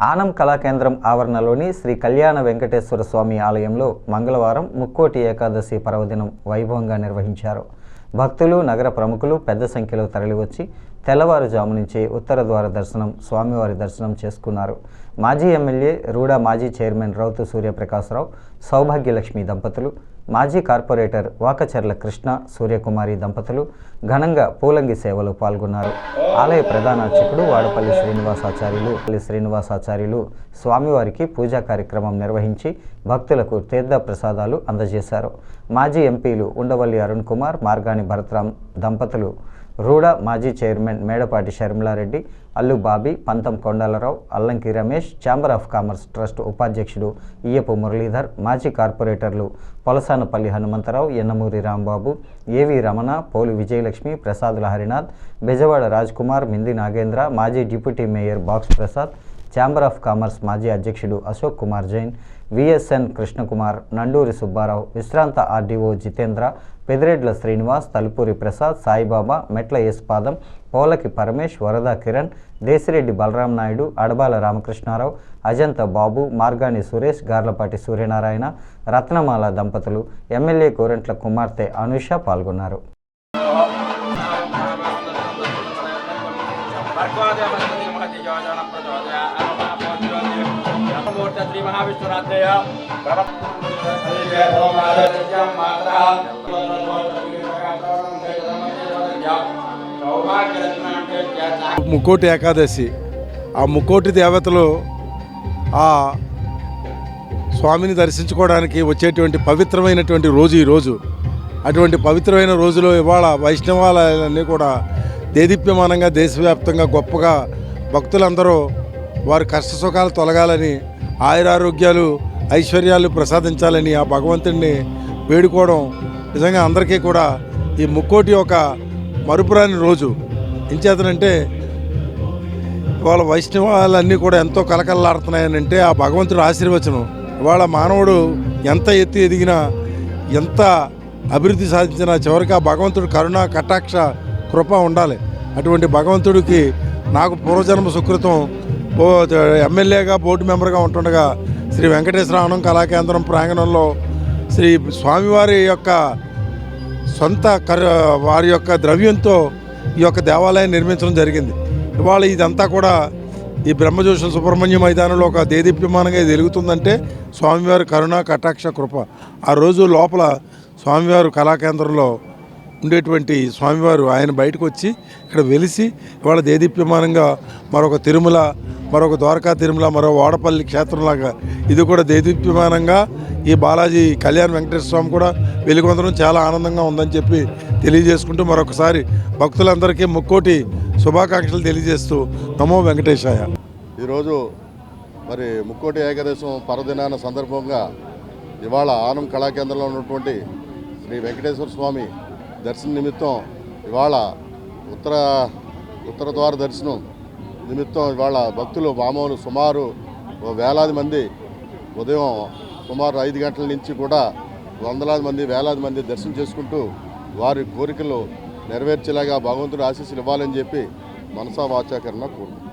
ఆనం కళాకేంద్రం ఆవరణలోని శ్రీ కళ్యాణ వెంకటేశ్వర స్వామి ఆలయంలో మంగళవారం ముక్కోటి ఏకాదశి పర్వదినం వైభవంగా నిర్వహించారు. భక్తులు నగర ప్రముఖులు పెద్ద సంఖ్యలో తరలివచ్చి తెల్లవారుజాము నుంచి ఉత్తర ద్వార దర్శనం స్వామివారి దర్శనం చేసుకున్నారు. మాజీ ఎమ్మెల్యే రూడా మాజీ చైర్మన్ రౌతు సూర్యప్రకాశ్రావు సౌభాగ్యలక్ష్మి దంపతులు మాజీ కార్పొరేటర్ వాకచర్ల కృష్ణ సూర్యకుమారి దంపతులు ఘనంగా పూలంగి సేవలో పాల్గొన్నారు. ఆలయ ప్రధాన అర్చకుడు వాడపల్లి శ్రీనివాసాచార్యులు పల్లి శ్రీనివాసాచార్యులు స్వామివారికి పూజా కార్యక్రమం నిర్వహించి భక్తులకు తీర్థ ప్రసాదాలు అందజేశారు. మాజీ ఎంపీలు ఉండవల్లి అరుణ్ కుమార్ మార్గాని భరత్రామ్ దంపతులు రూడా మాజీ chairman Medapati Sharmila Reddy Allu Bobby Pantham Kondala Rao Allanki Ramesh chamber of commerce trust ఉపాధ్యక్షుడు ఇయ్యపు మురళీధర్ మాజీ కార్పొరేటర్లు పొలసానపల్లి హనుమంతరావు ఎన్నమూరి రాంబాబు ఏవి రమణ పోలు విజయలక్ష్మి ప్రసాదుల హరినాథ్ బెజవాడ రాజ్ కుమార్ మింది నాగేంద్ర మాజీ deputy mayor box Prasad chamber of commerce మాజీ అధ్యక్షుడు అశోక్ కుమార్ జైన్ విఎస్ఎన్ కృష్ణకుమార్ నండూరి సుబ్బారావు విశ్రాంత ఆర్డీఓ జితేంద్ర పెదిరెడ్ల శ్రీనివాస్ తలుపూరి ప్రసాద్ సాయిబాబా మెట్ల యేసుపాదం పోలకి పరమేష్ వరద కిరణ్ దేశిరెడ్డి బలరాం నాయుడు అడబాల రామకృష్ణారావు అజంత బాబు మార్గాని సురేష్ గార్లపాటి సూర్యనారాయణ రత్నమాల దంపతులు ఎమ్మెల్యే కోరెంట్ల కుమార్తె అనుష పాల్గొన్నారు శ్రీ మహావిష్ణురాత్రేయ ముక్కోటి ఏకాదశి. ఆ ముక్కోటి దేవతలు ఆ స్వామిని దర్శించుకోవడానికి వచ్చేటువంటి పవిత్రమైనటువంటి రోజు ఈ రోజు. అటువంటి పవిత్రమైన రోజులో ఇవాళ వైష్ణవాలయాలన్నీ కూడా దేదీప్యమానంగా దేశవ్యాప్తంగా గొప్పగా భక్తులందరూ వారి కష్ట సుఖాలు తొలగాలని ఆయురారోగ్యాలు ఐశ్వర్యాలు ప్రసాదించాలని ఆ భగవంతుడిని వేడుకోవడం నిజంగా అందరికీ కూడా ఈ ముక్కోటి ఒక మరుపురాని రోజు. ఇంచేతనంటే ఇవాళ వైష్ణవాలన్నీ కూడా ఎంతో కలకల్లాడుతున్నాయని అంటే ఆ భగవంతుడు ఆశీర్వచనం. ఇవాళ మానవుడు ఎంత ఎత్తు ఎదిగినా ఎంత అభివృద్ధి సాధించినా చివరికి ఆ భగవంతుడు కరుణ కటాక్ష కృప ఉండాలి. అటువంటి భగవంతుడికి నాకు పూర్వజన్మ సుకృతం ఎమ్మెల్యేగా బోర్డు మెంబర్గా ఉంటుండగా శ్రీ వెంకటేశ్వర ఆనం కళాకేంద్రం ప్రాంగణంలో శ్రీ స్వామివారి యొక్క సొంత కర వారి యొక్క ద్రవ్యంతో ఈ యొక్క దేవాలయాన్ని నిర్మించడం జరిగింది. ఇవాళ ఇదంతా కూడా ఈ బ్రహ్మజోషుల సుబ్రహ్మణ్య మైదానంలో ఒక దేదీప్యమానంగా ఇది వెలుగుతుందంటే స్వామివారి కరుణ కటాక్ష కృప. ఆ రోజు లోపల స్వామివారు కళాకేంద్రంలో ఉండేటువంటి స్వామివారు ఆయన బయటకు వచ్చి ఇక్కడ వెలిసి ఇవాళ దేదీప్యమానంగా మరొక తిరుమల మరొక ద్వారకా తిరుమల మరో వాడపల్లి క్షేత్రంలాగా. ఇది కూడా దేదీప్యమానంగా ఈ బాలాజీ కళ్యాణ్ వెంకటేశ్వర స్వామి కూడా వెలుగొందడం చాలా ఆనందంగా ఉందని చెప్పి తెలియజేసుకుంటూ మరొకసారి భక్తులందరికీ ముక్కోటి శుభాకాంక్షలు తెలియజేస్తూ నమో వెంకటేశాయ. ఈరోజు మరి ముక్కోటి ఏకాదశం పర్వదినాన సందర్భంగా ఇవాళ ఆనం కళాకేంద్రంలో ఉన్నటువంటి శ్రీ వెంకటేశ్వర స్వామి దర్శన నిమిత్తం ఇవాళ ఉత్తర ఉత్తర ద్వార దర్శనం నిమిత్తం ఇవాళ భక్తులు మామూలు సుమారు ఓ వేలాది మంది ఉదయం సుమారు ఐదు గంటల నుంచి కూడా వందలాది మంది వేలాది మంది దర్శనం చేసుకుంటూ వారి కోరికలు నెరవేర్చేలాగా భగవంతుడు ఆశీస్సులు ఇవ్వాలని చెప్పి మనసా వాచాకరణ కోరుకుంటున్నాను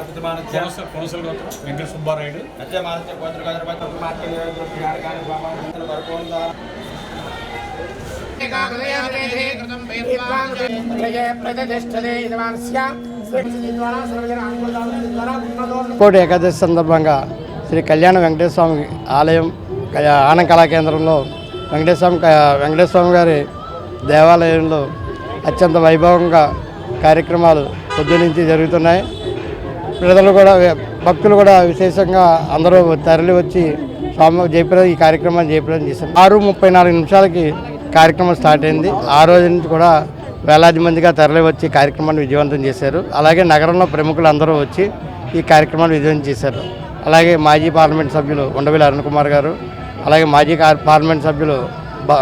పుత్రమభిరక్షత కౌన్సిల్ వెంకట సుబ్బారాయుడు కోటి ఏకాదశి సందర్భంగా శ్రీ కళ్యాణ వెంకటేశ్వర స్వామి ఆలయం కళ్యా- ఆనంద కళా కేంద్రంలో వెంకటేశ్వర స్వామి వెంకటేశ్వర గారి దేవాలయంలో అత్యంత వైభవంగా కార్యక్రమాలు పొద్దునుంచి జరుగుతున్నాయి. ప్రజలు కూడా భక్తులు కూడా విశేషంగా అందరూ తరలి వచ్చి స్వామి జయప్రదం ఈ కార్యక్రమాన్ని జయప్రదం చేశారు. ఆరు ముప్పై నాలుగు నిమిషాలకి కార్యక్రమం స్టార్ట్ అయింది. ఆ రోజు నుంచి కూడా వేలాది మందిగా తరలి వచ్చి కార్యక్రమాన్ని విజయవంతం చేశారు. అలాగే నగరంలో ప్రముఖులు అందరూ వచ్చి ఈ కార్యక్రమాన్ని విజయవంతం చేశారు. అలాగే మాజీ పార్లమెంట్ సభ్యులు ఉండవల్లి అరుణ్ కుమార్ గారు అలాగే మాజీ పార్లమెంట్ సభ్యులు బ-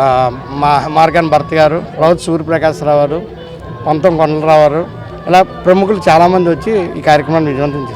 మా మార్గాన్ భర్త గారు రౌత్ సూర్యప్రకాశ్రావు గారు పంతం కొండలరావు గారు ఇలా ప్రముఖులు చాలామంది వచ్చి ఈ కార్యక్రమాన్ని విజయవంతం చేశారు.